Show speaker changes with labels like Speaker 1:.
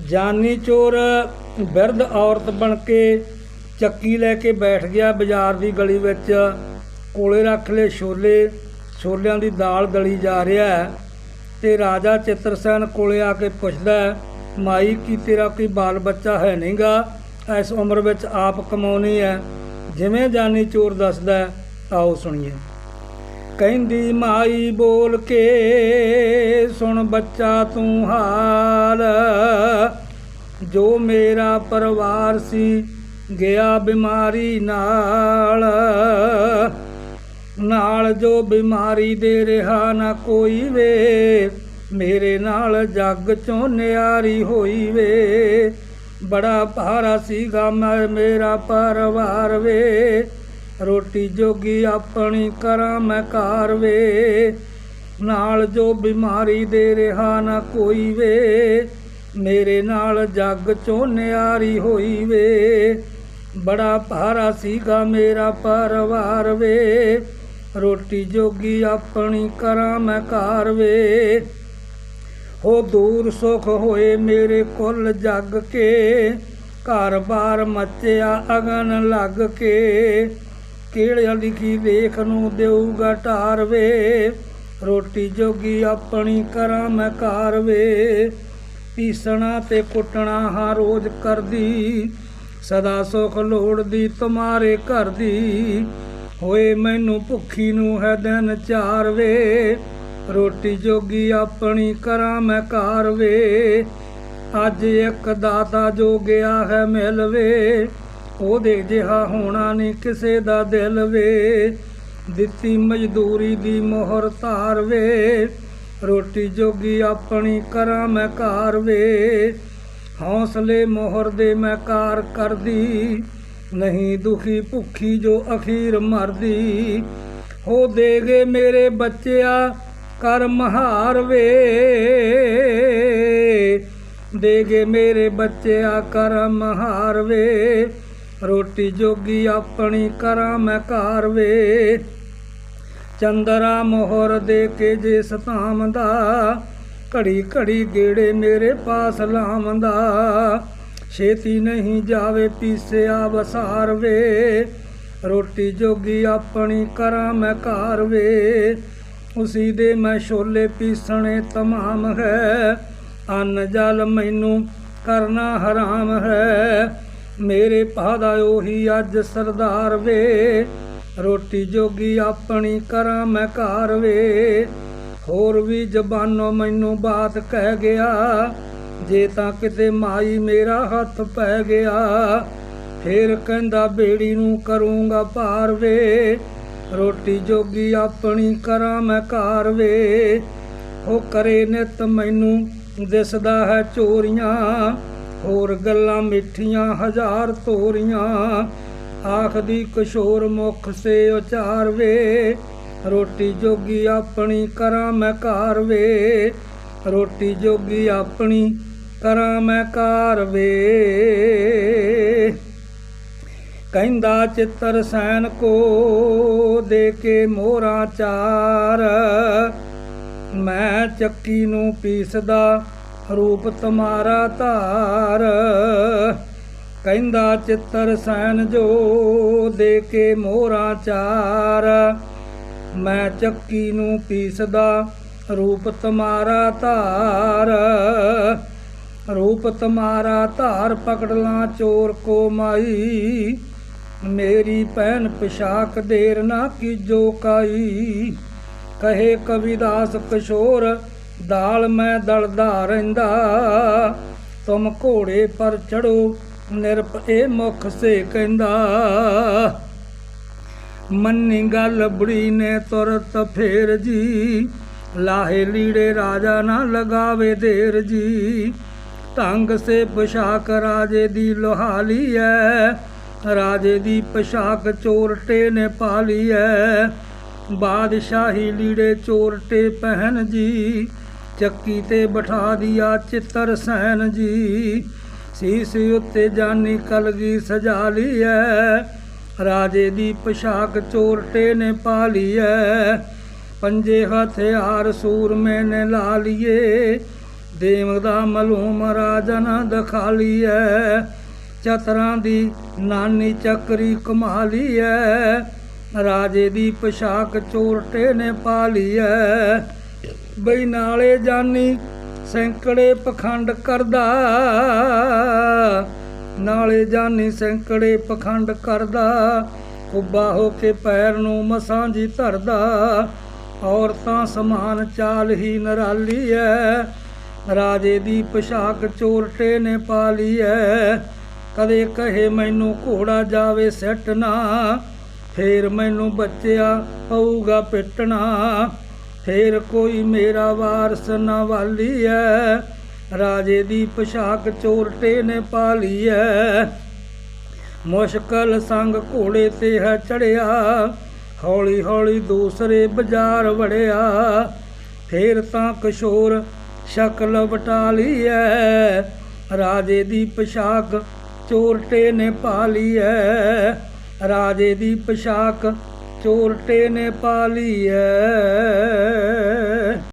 Speaker 1: ਜਾਨੀ ਚੋਰ ਬਿਰਧ ਔਰਤ ਬਣ ਕੇ ਚੱਕੀ ਲੈ ਕੇ ਬੈਠ ਗਿਆ ਬਾਜ਼ਾਰ ਦੀ ਗਲੀ ਵਿੱਚ। ਕੋਲੇ ਰੱਖ ਲਏ ਛੋਲੇ, ਛੋਲਿਆਂ ਦੀ ਦਾਲ ਗਲੀ ਜਾ ਰਿਹਾ ਹੈ ਤੇ ਰਾਜਾ ਚਿੱਤਰਸੈਨ ਕੋਲੇ ਆ ਕੇ ਪੁੱਛਦਾ ਮਾਈ ਕੀ ਤੇਰਾ ਕੋਈ ਬਾਲ ਬੱਚਾ ਹੈ ਨਹੀਂਗਾ ਇਸ ਉਮਰ ਵਿੱਚ ਆਪ ਕਮਾਉਣੀ ਹੈ। ਜਿਵੇਂ ਜਾਨੀ ਚੋਰ ਦੱਸਦਾ ਆਓ ਸੁਣੀਏ। ਕਹਿੰਦੀ ਮਾਈ ਬੋਲ ਕੇ, ਸੁਣ ਬੱਚਾ ਤੂੰ ਹਾਲ। ਜੋ ਮੇਰਾ ਪਰਿਵਾਰ ਸੀ, ਗਿਆ ਬਿਮਾਰੀ ਨਾਲ। ਨਾਲ ਜੋ ਬਿਮਾਰੀ ਦੇ ਰਿਹਾ ਨਾ ਕੋਈ ਵੇ, ਮੇਰੇ ਨਾਲ ਜੱਗ ਚੋਂ ਨਿਆਰੀ ਹੋਈ ਵੇ। ਬੜਾ ਭਾਰਾ ਸੀਗਾ ਮੈਂ, ਮੇਰਾ ਪਰਿਵਾਰ ਵੇ। ਰੋਟੀ ਜੋਗੀ ਆਪਣੀ ਕਰਾਂ ਮੈਂ ਕਾਰ ਵੇ। ਨਾਲ ਜੋ ਬਿਮਾਰੀ ਦੇ ਰਿਹਾ ਨਾ ਕੋਈ ਵੇ। ਮੇਰੇ ਨਾਲ ਜੱਗ ਚੋਂ ਨਿਆਰੀ ਹੋਈ ਵੇ। ਬੜਾ ਭਾਰਾ ਸੀਗਾ ਮੇਰਾ ਪਰਿਵਾਰ ਵੇ। ਰੋਟੀ ਜੋਗੀ ਆਪਣੀ ਕਰਾਂ ਮੈਂ ਕਾਰ ਵੇ। ਹੋ ਦੂਰ ਸੁਖ ਹੋਏ ਮੇਰੇ ਕੁੱਲ ਜੱਗ ਕੇ। ਘਰ-ਬਾਰ ਮੱਚਿਆ ਅਗਨ ਲੱਗ ਕੇ। ਕਿਹੜਿਆ ਲਿਖੀ ਵੇਖ ਨੂੰ ਦੇਊਗਾ ਢਾਰ ਵੇ। ਰੋਟੀ ਜੋਗੀ ਆਪਣੀ ਕਰਾਂ ਮੈਂ ਕਾਰ ਵੇ। ਪੀਸਣਾ ਤੇ ਕੁੱਟਣਾ ਹਾਂ ਰੋਜ਼ ਕਰਦੀ। ਸਦਾ ਸੁਖ ਲੋੜਦੀ ਤੁਮਾਰੇ ਘਰ ਦੀ। ਹੋਏ ਮੈਨੂੰ ਭੁੱਖੀ ਨੂੰ ਹੈ ਦਿਨ ਚਾਰ ਵੇ। ਰੋਟੀ ਜੋਗੀ ਆਪਣੀ ਕਰਾਂ ਮੈਂ ਕਾਰ ਵੇ। ਅੱਜ ਇੱਕ ਦਾਤਾ ਜੋ ਗਿਆ ਹੈ ਮਿਲ ਵੇ। ਉਹਦੇ ਜਿਹਾ ਹੋਣਾ ਨਹੀਂ ਕਿਸੇ ਦਾ ਦਿਲ ਵੇ ਦਿੱਤੀ ਮਜ਼ਦੂਰੀ ਦੀ ਮੋਹਰ ਧਾਰ ਵੇ ਰੋਟੀ ਜੋਗੀ ਆਪਣੀ ਕਰਾਂ ਮੈਂ ਕਾਰ ਵੇ ਹੌਸਲੇ ਮੋਹਰ ਦੇ ਮੈਂ ਕਾਰ ਕਰਦੀ। ਨਹੀਂ ਦੁਖੀ ਭੁੱਖੀ ਜੋ ਅਖੀਰ ਮਰਦੀ। ਹੋ ਦੇਗੇ ਮੇਰੇ ਬੱਚਿਆ ਕਰ ਮਹਾਰ ਵੇ ਦੇਗੇ ਮੇਰੇ ਬੱਚਿਆ ਕਰ ਮਹਾਰ ਵੇ ਰੋਟੀ ਜੋਗੀ ਆਪਣੀ ਕਰਾਂ ਮੈਂ ਕਾਰ ਵੇ। ਚੰਦਰਾ ਮੋਹਰ ਦੇ ਕੇ ਜੇ ਸਤਾਮ ਦਾ ਘੜੀ ਘੜੀ ਗੇੜੇ ਮੇਰੇ ਪਾਸ ਲਾਵੰਦਾ। ਛੇਤੀ ਨਹੀਂ ਜਾਵੇ ਪੀਸਿਆ ਵਸਾਰ ਵੇ। ਰੋਟੀ ਜੋਗੀ ਆਪਣੀ ਕਰਾਂ ਮੈਂ ਘਰ ਵੇ। ਉਸੀ ਦੇ ਮੈਂ ਛੋਲੇ ਪੀਸਣੇ ਤਮਾਮ ਹੈ। ਅੰਨ ਜਲ ਮੈਨੂੰ ਕਰਨਾ ਹਰਾਮ ਹੈ। ਮੇਰੇ ਪਾਦਾ ਉਹੀ ਅੱਜ ਸਰਦਾਰ ਵੇ। ਰੋਟੀ ਜੋਗੀ ਆਪਣੀ ਕਰਾਂ ਮੈਂ ਕਾਰ ਵੇ। ਹੋਰ ਵੀ ਜ਼ਬਾਨੋਂ ਮੈਨੂੰ ਬਾਤ ਕਹਿ ਗਿਆ। ਜੇ ਤਾਂ ਕਿਤੇ ਮਾਈ ਮੇਰਾ ਹੱਥ ਪੈ ਗਿਆ। ਫੇਰ ਕਹਿੰਦਾ ਬੇੜੀ ਨੂੰ ਕਰੂੰਗਾ ਪਾਰ ਵੇ। ਰੋਟੀ ਜੋਗੀ ਆਪਣੀ ਕਰਾਂ ਮੈਂ ਕਾਰ ਵੇ। ਉਹ ਕਰੇ ਨਿਤ ਮੈਨੂੰ ਦਿਸਦਾ ਹੈ ਚੋਰੀਆਂ। ਹੋਰ ਗੱਲਾਂ ਮਿੱਠੀਆਂ ਹਜ਼ਾਰ ਤੋਰੀਆਂ। ਆਖਦੀ ਕਿਸ਼ੋਰ ਮੁਖ ਸੇ ਉਚਾਰ ਵੇ। ਰੋਟੀ ਜੋਗੀ ਆਪਣੀ ਕਰਾਂ ਮੈਂ ਕਾਰ ਵੇ। ਰੋਟੀ ਜੋਗੀ ਆਪਣੀ ਕਰਾਂ ਮੈਂ ਕਾਰ ਵੇ। ਕਹਿੰਦਾ ਚਿੱਤਰ ਸੈਨ ਕੋ ਦੇ ਕੇ ਮੋਹਰਾਂ ਚਾਰ। ਮੈਂ ਚੱਕੀ ਨੂੰ ਪੀਸਦਾ ਰੂਪ ਤੁਮਾਰਾ ਧਾਰ। ਕਹਿੰਦਾ ਚਿੱਤਰ ਸੈਨ ਜੋ ਦੇ ਕੇ ਮੋਹਰਾਂ ਚਾਰ। ਮੈਂ ਚੱਕੀ ਨੂੰ ਪੀਸਦਾ ਰੂਪ ਤੁਮਾਰਾ ਧਾਰ। ਰੂਪ ਤੁਮਾਰਾ ਧਾਰ ਪਕੜ ਲਾਂ ਚੋਰ ਕੋ ਮਾਈ। ਮੇਰੀ ਪੈਨ ਪਿਸ਼ਾਕ ਦੇਰ ਨਾ ਕੀਜੋ ਕਾਈ। ਕਹੇ ਕਵਿਦਾਸ ਕਿਸ਼ੋਰ ਦਾਲ ਮੈਂ ਦਲਦਾ ਰਹਿੰਦਾ, ਤੁਮ ਘੋੜੇ ਪਰ ਚੜੋ ਨਿਰਪ ਇਹ ਮੁਖ ਸੇ ਕਹਿੰਦਾ। ਮੰਨੀ ਗੱਲ ਬੁੜੀ ਨੇ ਤੁਰਤ ਫੇਰ ਜੀ, ਲਾਹੇ ਲੀੜੇ ਰਾਜਾ ਨਾ ਲਗਾਵੇ ਦੇਰ ਜੀ। ਢੰਗ ਸੇ ਪੋਸ਼ਾਕ ਰਾਜੇ ਦੀ ਲੋਹਾਲੀ ਐ, ਰਾਜੇ ਦੀ ਪੋਸ਼ਾਕ ਚੋਰਟੇ ਨੇ ਪਾਲੀ ਐ। ਬਾਦਸ਼ਾਹੀ ਲੀੜੇ ਚੋਰਟੇ ਪਹਿਨ ਜੀ ਚੱਕੀ ਤੇ ਬਿਠਾ ਦਿਆ ਚਿੱਤਰ ਸੈਨ ਜੀ। ਸੀਸ ਉੱਤੇ ਜਾਨੀ ਕਲਗੀ ਸਜਾ ਲਈ ਐ ਰਾਜੇ ਦੀ ਪੋਸ਼ਾਕ ਚੋਰਟੇ ਨੇ ਪਾ ਲਈ ਐ ਪੰਜੇ ਹਥਿਆਰ ਸੂਰਮੇ ਨੇ ਲਾ ਲਈਏ। ਦੇਵ ਦਾ ਮਲੂਮ ਰਾਜਨ ਦਖਾਲੀ ਐ ਚਤਰਾਂ ਦੀ ਨਾਨੀ ਚੱਕਰੀ ਕਮਾਲੀ ਐ ਰਾਜੇ ਦੀ ਪੋਸ਼ਾਕ ਚੋਰਟੇ ਨੇ ਪਾਲੀ ਐ ਬਈ ਨਾਲੇ ਜਾਨੀ ਸੈਂਕੜੇ ਪਖੰਡ ਕਰਦਾ। ਨਾਲੇ ਜਾਨੀ ਸੈਂਕੜੇ ਪਖੰਡ ਕਰਦਾ। ਕੁੱਬਾ ਹੋ ਕੇ ਪੈਰ ਨੂੰ ਮਸਾਂ ਜੀ ਧਰਦਾ। ਔਰਤਾਂ ਸਮਾਨ ਚਾਲ ਹੀ ਨਰਾਲੀ ਐ। ਰਾਜੇ ਦੀ ਪੋਸ਼ਾਕ ਚੋਰਟੇ ਨੇ ਪਾ ਲਈ ਐ। ਕਦੇ ਕਹੇ ਮੈਨੂੰ ਘੋੜਾ ਜਾਵੇ ਸੱਟਣਾ ਫੇਰ ਮੈਨੂੰ ਬੱਚਿਆ ਪਊਗਾ ਪਿੱਟਣਾ। ਫੇਰ ਕੋਈ ਮੇਰਾ ਵਾਰਸ ਨਾ ਵਾਲੀ ਐ ਰਾਜੇ ਦੀ ਪੋਸ਼ਾਕ ਚੋਰਟੇ ਨੇ ਪਾਲੀ ਐ ਮੁਸ਼ਕਲ ਸੰਗ ਘੋੜੇ ਤੇ ਹੈ ਚੜਿਆ। ਹੌਲੀ ਹੌਲੀ ਦੂਸਰੇ ਬਾਜ਼ਾਰ ਵੜਿਆ। ਫੇਰ ਤਾਂ ਕਿਸ਼ੋਰ ਸ਼ਕਲ ਵਟਾ ਲਈ ਐ ਰਾਜੇ ਦੀ ਪੋਸ਼ਾਕ ਚੋਰਟੇ ਨੇ ਪਾ ਲਈ ਐ ਰਾਜੇ ਦੀ ਪੋਸ਼ਾਕ ਚੋਰਟੇ ਨੇ ਪਾ ਲਈ ਐ